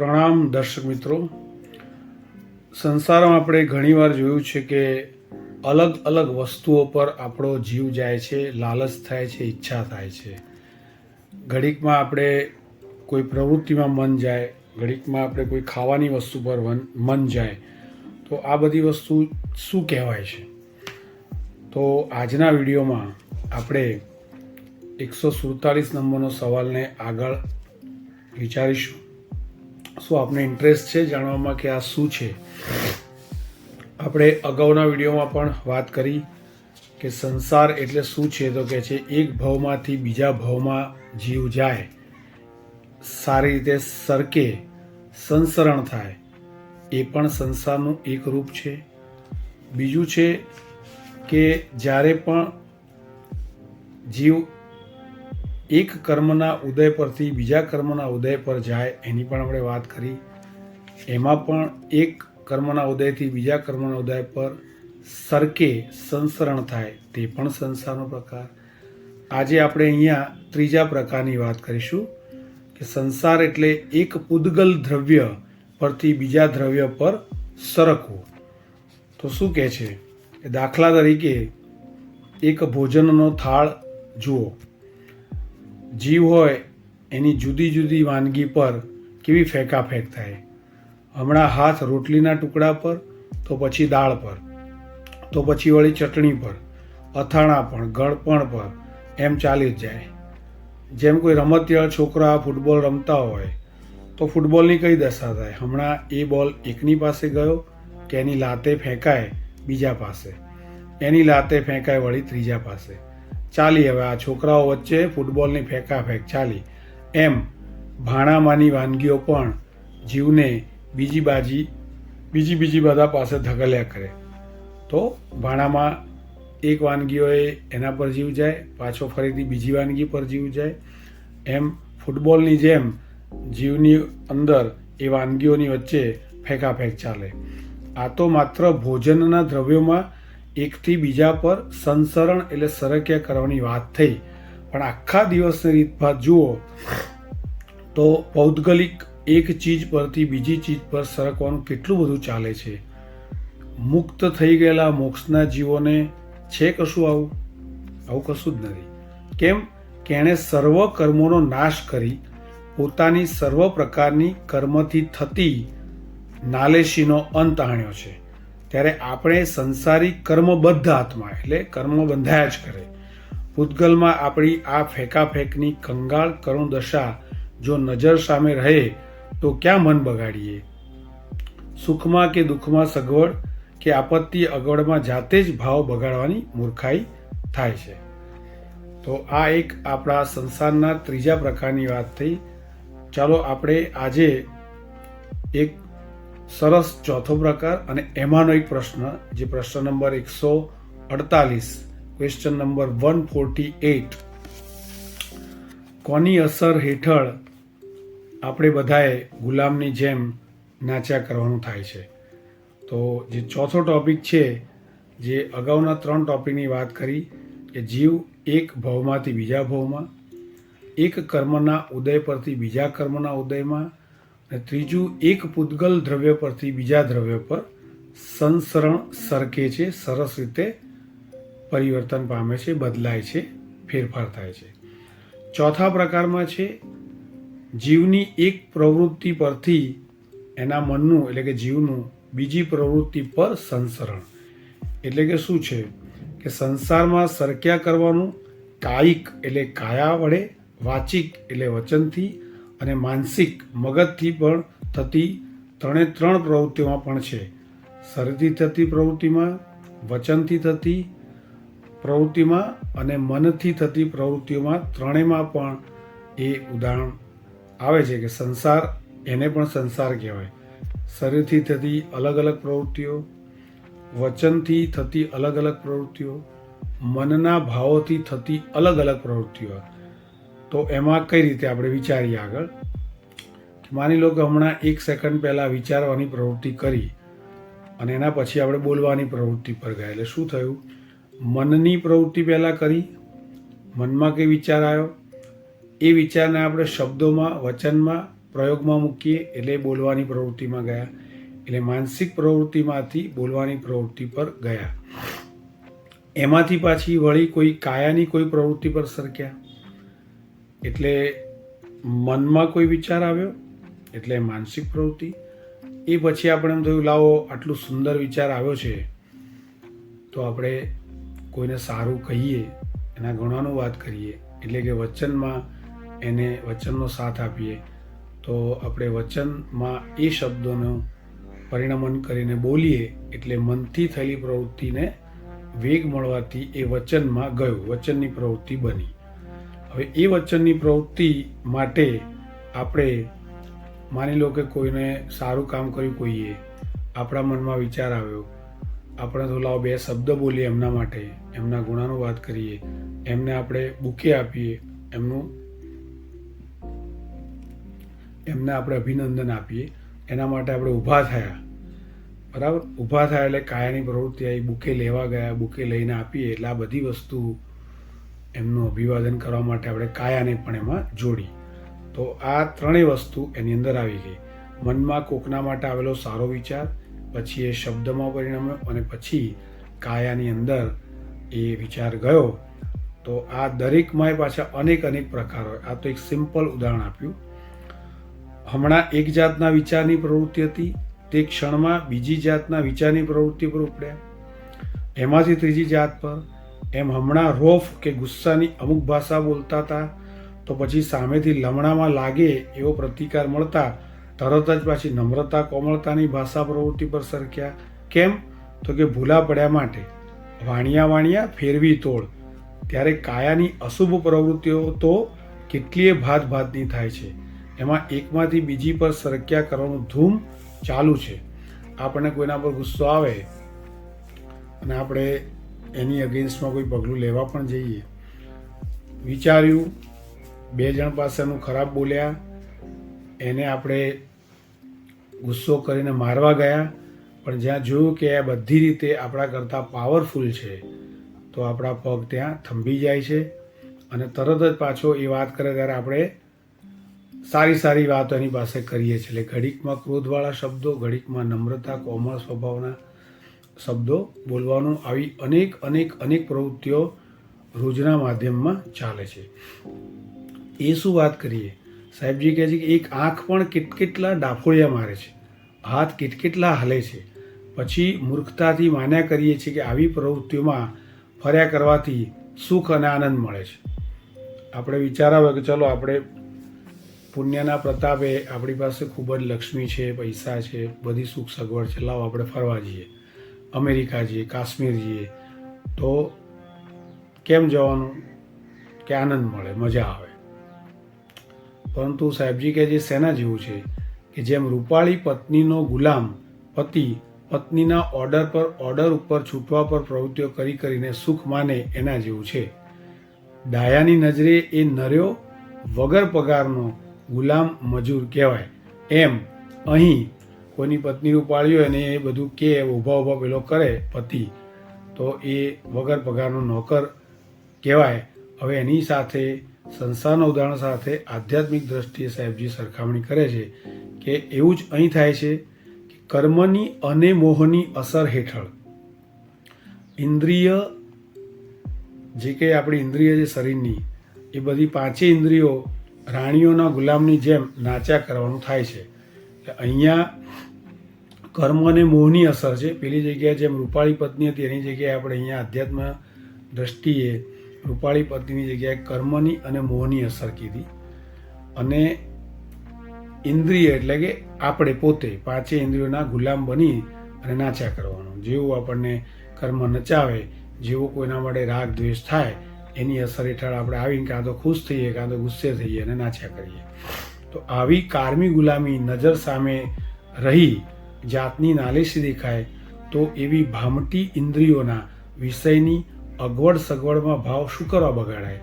પ્રણામ દર્શક મિત્રો. સંસારમાં આપણે ઘણીવાર જોયું છે કે અલગ અલગ વસ્તુઓ પર આપણો જીવ જાય છે, લાલચ થાય છે, ઈચ્છા થાય છે. ઘડીકમાં આપણે કોઈ પ્રવૃત્તિમાં મન જાય, ઘડીકમાં આપણે કોઈ ખાવાની વસ્તુ પર મન જાય, તો આ બધી વસ્તુ શું કહેવાય છે? તો આજના વિડીયોમાં આપણે એકસો સુડતાલીસ નંબરનો સવાલને આગળ વિચારીશું. શું આપને ઇન્ટરેસ્ટ છે, જાણવામાં કે આ શું છે? આપણે અગાઉના વિડીયોમાં પણ વાત કરી કે સંસાર એટલે શું છે તો કે છે, એક ભાવમાંથી બીજા ભાવમાં જીવ જાય, સારી રીતે સરકે, સંસરણ થાય, એ પણ સંસારનું એક રૂપ છે. બીજું છે કે જ્યારે પણ જીવ એક કર્મના ઉદય પરથી બીજા કર્મના ઉદય પર જાય એની પણ આપણે વાત કરી. એમાં પણ એક કર્મના ઉદયથી બીજા કર્મના ઉદય પર સરકે સંસરણ થાય તે પણ સંસારનો પ્રકાર. આજે આપણે અહીંયા ત્રીજા પ્રકારની વાત કરીશું કે સંસાર એટલે એક પૂદગલ દ્રવ્ય પરથી બીજા દ્રવ્ય પર સરકવું. તો શું કહે છે? કે દાખલા તરીકે એક ભોજનનો થાળ જુઓ. જીવ હોય, એની જુદી જુદી વાનગી પર કેવી ફેંકાફેંક થાય હમણાં હાથ રોટલીના ટુકડા પર, તો પછી દાળ પર, તો પછી વળી ચટણી પર, અથાણા પણ, ગળપણ પર, એમ ચાલી જ જાય. જેમ કોઈ રમતિયાળ છોકરા ફૂટબોલ રમતા હોય, તો ફૂટબોલની કઈ દશા થાય? હમણાં એ બોલ એકની પાસે ગયો, કે એની લાતે ફેંકાય બીજા પાસે. એની લાતે ફેંકાય વળી ત્રીજા પાસે. ચાલી, હવે આ છોકરાઓ વચ્ચે ફૂટબોલની ફેંકાફેંક ચાલી. એમ ભાણામાંની વાનગીઓ પણ જીવને બીજી બાજી, બીજી બીજી બધા પાસે ધકેલ્યા કરે. તો ભાણામાં એક વાનગીઓએ એના પર જીવ જાય, પાછો ફરીથી બીજી વાનગી પર જીવ જાય. એમ ફૂટબોલની જેમ જીવની અંદર એ વાનગીઓની વચ્ચે ફેંકાફેંક ચાલે. આ તો માત્ર ભોજનના દ્રવ્યોમાં એકથી બીજા પર સંસરણ એટલે સરક્યા કરવાની વાત થઈ. પણ આખા દિવસની રીતભાત જુઓ તો પૌદ્ગલિક એક ચીજ પરથી બીજી ચીજ પર સરકવાનું કેટલું બધું ચાલે છે? મુક્ત થઈ ગયેલા મોક્ષના જીવોને છે કશું આવું? આવું કશું જ નથી. કેમ? કે એણે સર્વ કર્મોનો નાશ કરી પોતાની સર્વ પ્રકારની કર્મથી થતી નાલેશીનો અંત આણ્યો છે. ત્યારે આપણે સંસારી કર્મબદ્ધ આત્મા, એટલે કર્મ બંધાયા જ કરે. ભૂતગલમાં આપણી આ ફેંકાફેંકની કંગાળ, કરુણ દશા જો નજર સામે રહે, તો ક્યાં મન બગાડીએ? સુખમાં કે દુઃખમાં સગવડ, કે આપત્તિ અગવડમાં જાતે જ ભાવ બગાડવાની મૂર્ખાઈ થાય છે. તો આ એક આપણા સંસારના ત્રીજા પ્રકારની વાત થઈ. ચાલો આપણે આજે એક સરસ ચોથો પ્રકાર અને એમાંનો એક પ્રશ્ન જે પ્રશ્ન નંબર એકસો અડતાલીસ question number one forty eight. કોની અસર હેઠળ આપણે બધાએ ગુલામની જેમ નાચ્યા કરવાનું થાય છે? તો જે ચોથો ટોપિક છે, જે અગાઉના ત્રણ ટોપિકની વાત કરી, કે જીવ એક ભાવમાંથી બીજા ભાવમાં, એક કર્મના ઉદય પરથી બીજા કર્મના ઉદયમાં અને ત્રીજું, એક પૂતગલ દ્રવ્ય પરથી બીજા દ્રવ્ય પર સંસરણ સરકે છે, સરસ રીતે પરિવર્તન પામે છે, બદલાય છે, ફેરફાર થાય છે. ચોથા પ્રકારમાં છે, જીવની એક પ્રવૃત્તિ પરથી એના મનનું, એટલે કે જીવનું, બીજી પ્રવૃત્તિ પર સંસરણ. એટલે કે શું છે? કે સંસારમાં સરક્યા કરવાનું કાયિક, એટલે કાયા વડે વાચિક, એટલે વચનથી અને માનસિક મગજથી પણ થતી ત્રણે ત્રણ પ્રવૃત્તિઓમાં પણ છે. શરીરથી થતી પ્રવૃત્તિમાં, વચનથી થતી પ્રવૃત્તિમાં અને મનથી થતી પ્રવૃત્તિઓમાં ત્રણેયમાં પણ એ ઉદાહરણ આવે છે કે સંસાર એને પણ સંસાર કહેવાય. શરીરથી થતી અલગ અલગ પ્રવૃત્તિઓ, વચનથી થતી અલગ અલગ પ્રવૃત્તિઓ, મનના ભાવોથી થતી અલગ અલગ પ્રવૃત્તિઓ. તો એમાં કઈ રીતે આપણે વિચારીએ આગળ? માની લો કે હમણાં એક સેકન્ડ પહેલાં વિચારવાની પ્રવૃત્તિ કરી અને એના પછી આપણે બોલવાની પ્રવૃત્તિ પર ગયા. એટલે શું થયું? મનની પ્રવૃત્તિ પહેલાં કરી, મનમાં કઈ વિચાર આવ્યો? એ વિચારને આપણે શબ્દોમાં, વચનમાં, પ્રયોગમાં મૂકીએ એટલે બોલવાની પ્રવૃત્તિમાં ગયા. એટલે માનસિક પ્રવૃત્તિમાંથી બોલવાની પ્રવૃત્તિ પર ગયા. એમાંથી પાછી વળી કોઈ કાયાની કોઈ પ્રવૃત્તિ પર સરક્યા? એટલે મનમાં કોઈ વિચાર આવ્યો? એટલે માનસિક પ્રવૃત્તિ? એ પછી આપણે એમ થયું, લાવો, આટલું સુંદર વિચાર આવ્યો છે, તો આપણે કોઈને સારું કહીએ, એના ગણવાનું વાત કરીએ. એટલે કે વચનમાં એને વચનનો સાથ આપીએ. તો આપણે વચનમાં એ શબ્દોનું પરિણમન કરીને બોલીએ, એટલે મનથી થયેલી પ્રવૃત્તિને વેગ મળવાથી એ વચનમાં ગયું, વચનની પ્રવૃત્તિ બની. હવે એ વચનની પ્રવૃત્તિ માટે આપણે માની લો કે કોઈને સારું કામ કર્યું કોઈએ, આપણા મનમાં વિચાર આવ્યો, આપણે તો લાવો બે શબ્દ બોલીએ એમના માટે, એમના ગુણાનું વાત કરીએ, એમને આપણે બુકે આપીએ, એમનું એમને આપણે અભિનંદન આપીએ, એના માટે આપણે ઊભા થયા. બરાબર? ઊભા થયા એટલે કાયાની પ્રવૃત્તિ આવી, બુકે લેવા ગયા, બુકે લઈને આપીએ, એટલે આ બધી વસ્તુ એમનું અભિવાદન કરવા માટે આપણે કાયાને પણ એમાં જોડી. તો આ ત્રણેય વસ્તુ એની અંદર આવી ગઈ. મનમાં કોકના માટે આવેલો સારો વિચાર, પછી એ શબ્દમાં પરિણમ્યો અને પછી કાયાની અંદર એ વિચાર ગયો. તો આ દરેકમાં પાછા અનેક અનેક પ્રકાર હોય. આ તો એક સિમ્પલ ઉદાહરણ આપ્યું. હમણાં એક જાતના વિચારની પ્રવૃત્તિ હતી, તે ક્ષણમાં બીજી જાતના વિચારની પ્રવૃત્તિ પર ઉપડ્યા. એમાંથી ત્રીજી જાત પર એમ હમણાં રોફ કે ગુસ્સાની અમુક ભાષા બોલતા હતા, તો પછી સામેથી લમણામાં લાગે એવો પ્રતિકાર મળતા તરત જ પાછી નમ્રતા, કોમળતાની ભાષા પ્રવૃત્તિ પર સરક્યા. કેમ? તો કે ભૂલા પડ્યા માટે. વાણિયા વાણિયા ફેરવી તોડ. ત્યારે કાયાની અશુભ પ્રવૃત્તિઓ તો કેટલીય ભાત ભાતની થાય છે. એમાં એકમાંથી બીજી પર સરક્યા કરવાનું ધૂમ ચાલુ છે. આપણને કોઈના પર ગુસ્સો આવે અને આપણે એની અગેન્સ્ટમાં કોઈ પગલું લેવા પણ જઈએ. વિચાર્યું, બે જણ પાસેનું ખરાબ બોલ્યા, એને આપણે ગુસ્સો કરીને મારવા ગયા, પણ જ્યાં જોયું કે આ બધી રીતે આપણા કરતાં પાવરફુલ છે, તો આપણા પગ ત્યાં થંભી જાય છે અને તરત જ પાછો એ વાત કરે ત્યારે આપણે સારી સારી વાતો એની પાસે કરીએ છીએ. એટલે ઘડીકમાં ક્રોધવાળા શબ્દો, ઘડીકમાં નમ્રતા, કોમળ સ્વભાવના શબ્દો બોલવાનો આવી અનેક અનેક અનેક પ્રવૃત્તિઓ રોજના માધ્યમમાં ચાલે છે. એ શું વાત કરીએ? સાહેબજી કહે છે કે એક આંખ પણ કેટકેટલા ડાફોળિયા મારે છે. હાથ કેટકેટલા હલે છે. પછી મૂર્ખતાથી માન્યા કરીએ છીએ કે આવી પ્રવૃત્તિઓમાં ફર્યા કરવાથી સુખ અને આનંદ મળે છે. આપણે વિચારાવે કે ચલો આપણે પુણ્યના પ્રતાપે આપણી પાસે ખૂબ જ લક્ષ્મી છે, પૈસા છે, બધી સુખ સગવડ છે, લાવો આપણે ફરવા જઈએ. અમેરિકા જઈએ કાશ્મીર જઈએ તો કેમ જવાનું? કે આનંદ મળે, મજા આવે. પરંતુ સાહેબજી કે જે સેના જેવું છે, કે જેમ રૂપાળી પત્નીનો ગુલામ, પતિ પત્નીના ઓર્ડર પર ઓર્ડર ઉપર છૂટવા પર પ્રવૃત્તિઓ કરી કરીને સુખ માને એના જેવું છે. ડાયાની નજરે એ નર્યો વગર પગારનો ગુલામ મજૂર કહેવાય. એમ અહીં કોઈની પત્નીનું પાળ્યું અને એ બધું કે, ઊભા ઊભા પેલો કરે પતિ. તો એ વગર પગારનો નોકર કહેવાય. હવે એની સાથે, સંસ્થાના ઉદાહરણ સાથે આધ્યાત્મિક દ્રષ્ટિએ સાહેબજી સરખામણી કરે છે કે એવું જ અહીં થાય છે કે કર્મની અને મોહની અસર હેઠળ ઇન્દ્રિય, જે કંઈ આપણી ઇન્દ્રિય છે શરીરની, એ બધી પાંચેય ઇન્દ્રિયો રાણીઓના ગુલામની જેમ નાચ્યા કરવાનું થાય છે. અહીંયા કર્મ અને મોહની અસર છે. પેલી જગ્યાએ જેમ રૂપાળી પત્ની હતી, એની જગ્યાએ આપણે અહીંયા અધ્યાત્મ દ્રષ્ટિએ રૂપાળી પત્નીની જગ્યાએ કર્મની અને મોહની અસર કીધી. અને ઇન્દ્રિય એટલે કે આપણે પોતે, પાંચે ઇન્દ્રિયોના ગુલામ બની અને નાચ્યા કરવાનું. જેવું આપણને કર્મ નચાવે જેવો કોઈના માટે રાગ, દ્વેષ થાય, એની અસર હેઠળ આપણે આવીને કાં તો ખુશ થઈએ, કાં તો ગુસ્સે થઈએ અને નાચ્યા કરીએ. તો આવી કારમી ગુલામી નજર સામે રહી જાતની નાલીસી દેખાય, તો એવી ભામટી ઇન્દ્રિયોના વિષયની અગવડ સગવડમાં ભાવ શું કરવા બગાડાય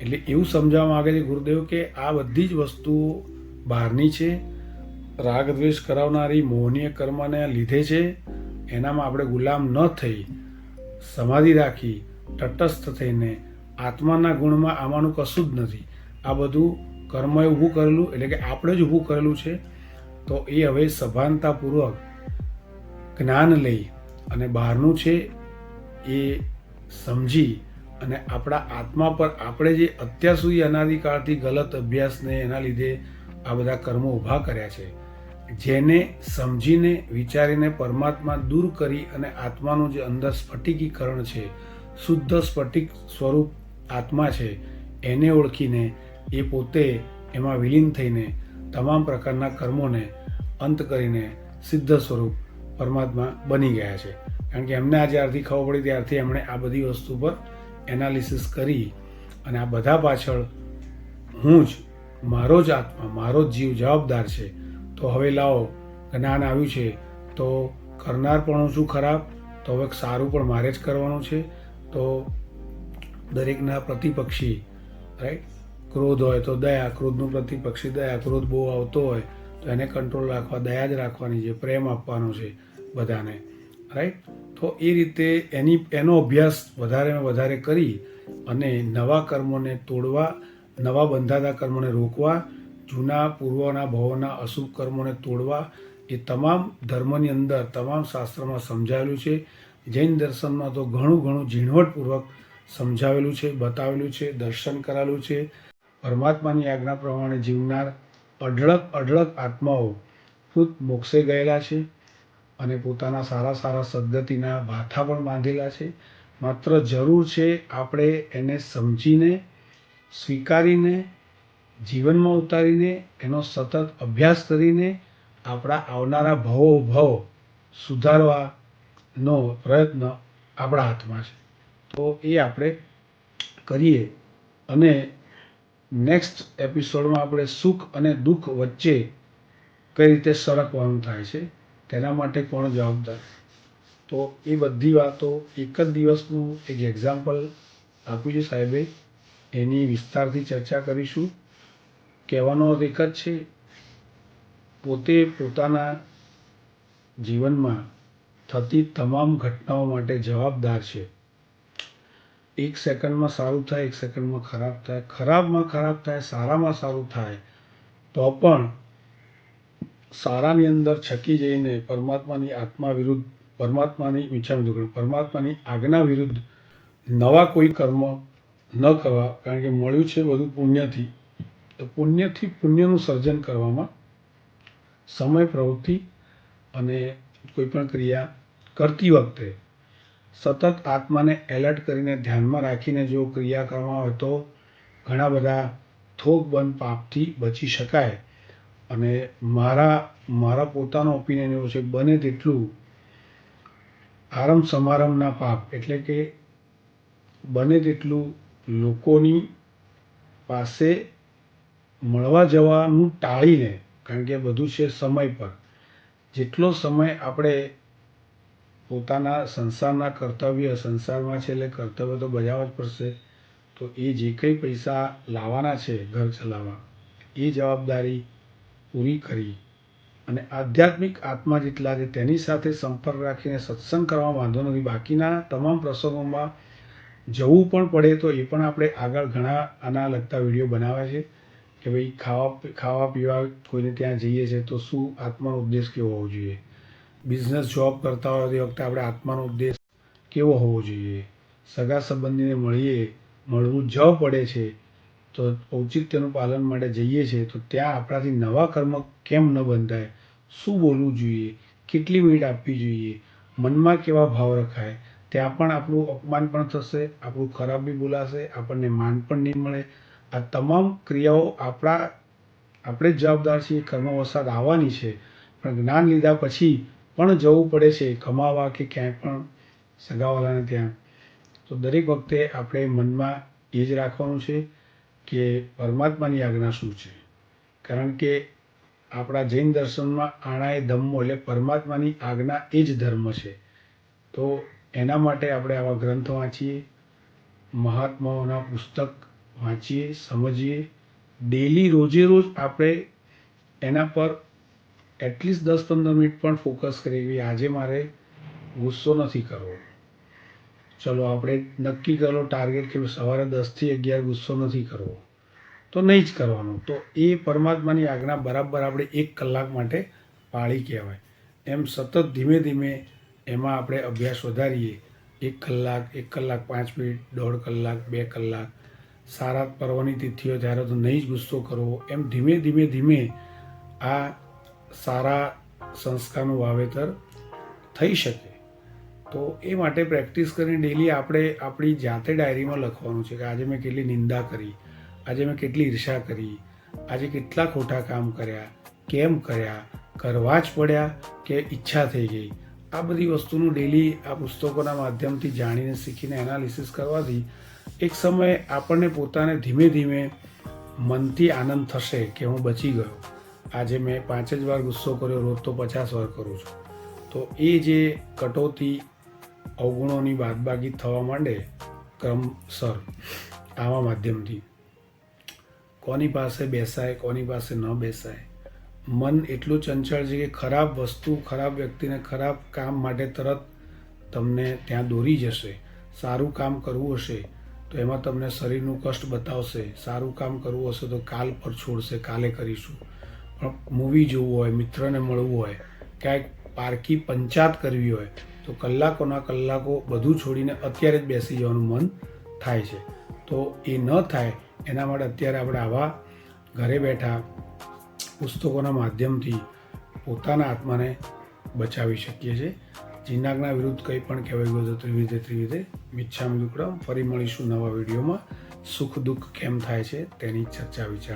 એટલે એવું સમજાવવા આવે છે ગુરુદેવ કે આ બધી જ વસ્તુઓ બહારની છે, રાગ દ્વેષ કરાવનારી મોહનીય કર્મને લીધે છે, એનામાં આપણે ગુલામ ન થઈ, સમાધિ રાખી, તટસ્થ થઈને આત્માના ગુણમાં આમાંનું કશું જ નથી. આ બધું કર્મએ ઊભું કરેલું, એટલે કે આપણે જ ઊભું કરેલું છે તો એ હવે સભાનતાપૂર્વક જ્ઞાન લઈ અને બહારનું છે એ સમજી અને આપણા આત્મા પર આપણે જે અત્યાર સુધી અનાદિકાળથી ગલત અભ્યાસને એના લીધે આ બધા કર્મો ઊભા કર્યા છે, જેને સમજીને, વિચારીને પરમાત્મા દૂર કરી અને આત્માનું જે અંદર સ્ફટિકીકરણ છે, શુદ્ધ સ્ફટિક સ્વરૂપ આત્મા છે, એને ઓળખીને એ પોતે એમાં વિલીન થઈને તમામ પ્રકારના કર્મોને અંત કરીને સિદ્ધ સ્વરૂપ પરમાત્મા બની ગયા છે. કારણ કે એમને આ જ્યારથી ખબર પડી ત્યારથી એમણે આ બધી વસ્તુ પર એનાલિસિસ કરી અને આ બધા પાછળ હું જ, મારો જ આત્મા, મારો જ જીવ જવાબદાર છે. તો હવે લાવો, જ્ઞાન આવ્યું છે, તો કરનાર પણ શું ખરાબ, તો હવે સારું પણ મારે જ કરવાનું છે. તો દરેકના પ્રતિપક્ષી રાઈટ ક્રોધ હોય તો દયા, ક્રોધનું પ્રતિપક્ષી દયા, ક્રોધ બહુ આવતો હોય તો એને કંટ્રોલ રાખવા, દયા જ રાખવાની છે, પ્રેમ આપવાનો છે બધાને. રાઈટ તો એ રીતે એની, એનો અભ્યાસ વધારે વધારે કરી અને નવા કર્મોને તોડવા, નવા બંધાતા કર્મોને રોકવા, જૂના, પૂર્વના ભવોના અશુભ કર્મોને તોડવા, એ તમામ ધર્મની અંદર, તમામ શાસ્ત્રમાં સમજાવેલું છે. જૈન દર્શનમાં તો ઘણું ઘણું ઝીણવટપૂર્વક સમજાવેલું છે, બતાવેલું છે, દર્શન કરાવેલું છે. પરમાત્માની આજ્ઞા પ્રમાણે જીવનાર અઢળક અઢળક આત્માઓ ખુદ મોક્ષે ગયેલા છે અને પોતાના સારા સારા સદગતિના ભાથા પણ બાંધેલા છે. માત્ર જરૂર છે આપણે એને સમજીને, સ્વીકારીને, જીવનમાં ઉતારીને, એનો સતત અભ્યાસ કરીને આપણા આવનારા ભવો ભવ સુધારવાનો પ્રયત્ન આપણા હાથમાં છે. તો એ આપણે કરીએ અને નેક્સ્ટ એપિસોડમાં આપણે સુખ અને દુઃખ વચ્ચે કઈ રીતે સરકવાનું થાય છે, તેના માટે કોણ જવાબદાર? તો એ બધી વાતો એક જ દિવસનું એક એક્ઝામ્પલ આપ્યું છે સાહેબે. એની વિસ્તારથી ચર્ચા કરીશું. કહેવાનો અર્થ એક જ છે, પોતે પોતાના જીવનમાં થતી તમામ ઘટનાઓ માટે જવાબદાર છે. એક સેકન્ડમાં સારું થાય, એક સેકન્ડમાં ખરાબ થાય. ખરાબમાં ખરાબ થાય, સારામાં સારું થાય, તો પણ સારાની અંદર છકી જઈને પરમાત્માની આત્મા વિરુદ્ધ, પરમાત્માની વિચાર પરમાત્માની આજ્ઞા વિરુદ્ધ નવા કોઈ કર્મ ન કરવા, કારણ કે મળ્યું છે બધું પુણ્યથી, તો પુણ્યથી પુણ્યનું સર્જન કરવામાં સમય, પ્રવૃત્તિ અને કોઈ પણ ક્રિયા કરતી વખતે સતત આત્માને એલર્ટ કરીને ધ્યાનમાં રાખીને જો ક્રિયા કરવામાં આવે તો ઘણા બધા થોક બંધ પાપથી બચી શકાય. અને મારા મારા પોતાનો ઓપિનિયન એવો છે, બને તેટલું આરંભ સમારંભના પાપ, એટલે કે બને તેટલું લોકોની પાસે મળવા જવાનું ટાળીને, કારણ કે બધું છે સમય પર. જેટલો સમય આપણે પોતાના સંસારના કર્તવ્ય, સંસારમાં છે એટલે કર્તવ્ય તો બજાવવા જ પડશે. તો એ જે કંઈ પૈસા લાવવાના છે ઘર ચલાવવા, એ જવાબદારી પૂરી કરી અને આધ્યાત્મિક આત્મા જેટલા છે તેની સાથે સંપર્ક રાખીને સત્સંગ કરવા વાંધો નથી. બાકીના તમામ પ્રસંગોમાં જવું પણ પડે તો એ પણ આપણે આગળ ઘણા આના લગતા વીડિયો બનાવ્યા છે કે ભાઈ ખાવા ખાવા પીવા કોઈને ત્યાં જઈએ છીએ તો શું આત્માનો ઉદ્દેશ કેવો હોવો જોઈએ? બિઝનેસ જોબ કરતા હોય તે વખતે આપણે આત્માનો ઉદ્દેશ કેવો હોવો જોઈએ? સગા સંબંધીને મળીએ, મળવું જ પડે છે, તો ઔચિત્યનું પાલન માટે જઈએ છીએ તો ત્યાં આપણાથી નવા કર્મ કેમ ન બંધાય? શું બોલવું જોઈએ? કેટલી મિનિટ આપવી જોઈએ? મનમાં કેવા ભાવ રખાય? ત્યાં પણ આપણું અપમાન પણ થશે, આપણું ખરાબ બી બોલાશે, આપણને માન પણ નહીં મળે. આ તમામ ક્રિયાઓ આપણા, આપણે જ જવાબદાર છીએ કર્મવસાદ આવવાની છે. પણ જ્ઞાન લીધા પછી પણ જવું પડે છે કમાવા કે ક્યાંય પણ સગાવાલાને ત્યાં. તો દરેક વખતે આપણે મનમાં એ જ રાખવાનું છે કે પરમાત્માની આજ્ઞા શું છે? કારણ કે આપણા જૈન દર્શનમાં આણાએ ધમ્મો એટલે પરમાત્માની આજ્ઞા એ જ ધર્મ છે. તો એના માટે આપણે આવા ગ્રંથ વાંચીએ, મહાત્માઓના પુસ્તક વાંચીએ, સમજીએ. ડેલી રોજે રોજ આપણે એના પર એટલીસ્ટ દસ પંદર મિનિટ પણ ફોકસ કરીએ કે આજે મારે ગુસ્સો નથી કરવો. ચલો, આપણે નક્કી કરેલો ટાર્ગેટ કે સવારે દસથી અગિયાર ગુસ્સો નથી કરવો. તો નહીં જ કરવાનું. તો એ પરમાત્માની આજ્ઞા બરાબર આપણે એક કલાક માટે પાળી કહેવાય. એમ સતત ધીમે ધીમે એમાં આપણે અભ્યાસ વધારીએ. એક કલાક એક કલાક, પાંચ મિનિટ, દોઢ કલાક, બે કલાક. સારા પર્વની તિથિઓ, જ્યારે તો નહીં જ ગુસ્સો કરવો. એમ ધીમે ધીમે ધીમે આ સારા સંસ્કારનું વાવેતર થઈ શકે. તો એ માટે પ્રેક્ટિસ કરીને ડેલી આપણે આપણી જાતે ડાયરીમાં લખવાનું છે કે આજે મેં કેટલી નિંદા કરી, આજે મેં કેટલી ઈર્ષા કરી, આજે કેટલા ખોટા કામ કર્યા, કેમ કર્યા, કરવા જ પડ્યા કે ઈચ્છા થઈ ગઈ. આ બધી વસ્તુનું ડેલી આ પુસ્તકોના માધ્યમથી જાણીને શીખીને એનાલિસિસ કરવાથી એક સમયે આપણને પોતાને ધીમે ધીમે મનથી આનંદ થશે કે હું બચી ગયો. આજે મેં પાંચ જ વાર ગુસ્સો કર્યો, રોજ તો પચાસ વાર કરું છું. તો એ જે કટોતી અવગુણોની બાદબાકી થવા માંડે ક્રમસર આવા માધ્યમથી. કોની પાસે બેસાય, કોની પાસે ન બેસાય. મન એટલું ચંચળ છે કે ખરાબ વસ્તુ, ખરાબ વ્યક્તિને ખરાબ કામ માટે તરત તમને ત્યાં દોરી જશે. સારું કામ કરવું હશે, તો એમાં તમને શરીરનું કષ્ટ બતાવશે. સારું કામ કરવું હશે તો કાલ પર છોડશે, કાલે કરીશું. મૂવી જોવું હોય, મિત્રને મળવું હોય, ક્યાંક પારકી પંચાત કરવી હોય, તો કલાકોના કલાકો બધું છોડીને અત્યારે જ બેસી જવાનું મન થાય છે. તો એ ન થાય, એના માટે અત્યારે આપણે આવા ઘરે બેઠા પુસ્તકોના માધ્યમથી પોતાના આત્માને બચાવી શકીએ છીએ. જીનાગના વિરુદ્ધ કંઈ પણ કહેવાય ગયું તો ત્રિવિધે ત્રિવિધે મિચ્છામી દુકડમ ફરી મળીશું નવા વિડીયોમાં. સુખ દુઃખ કેમ થાય છે તેની ચર્ચા વિચાર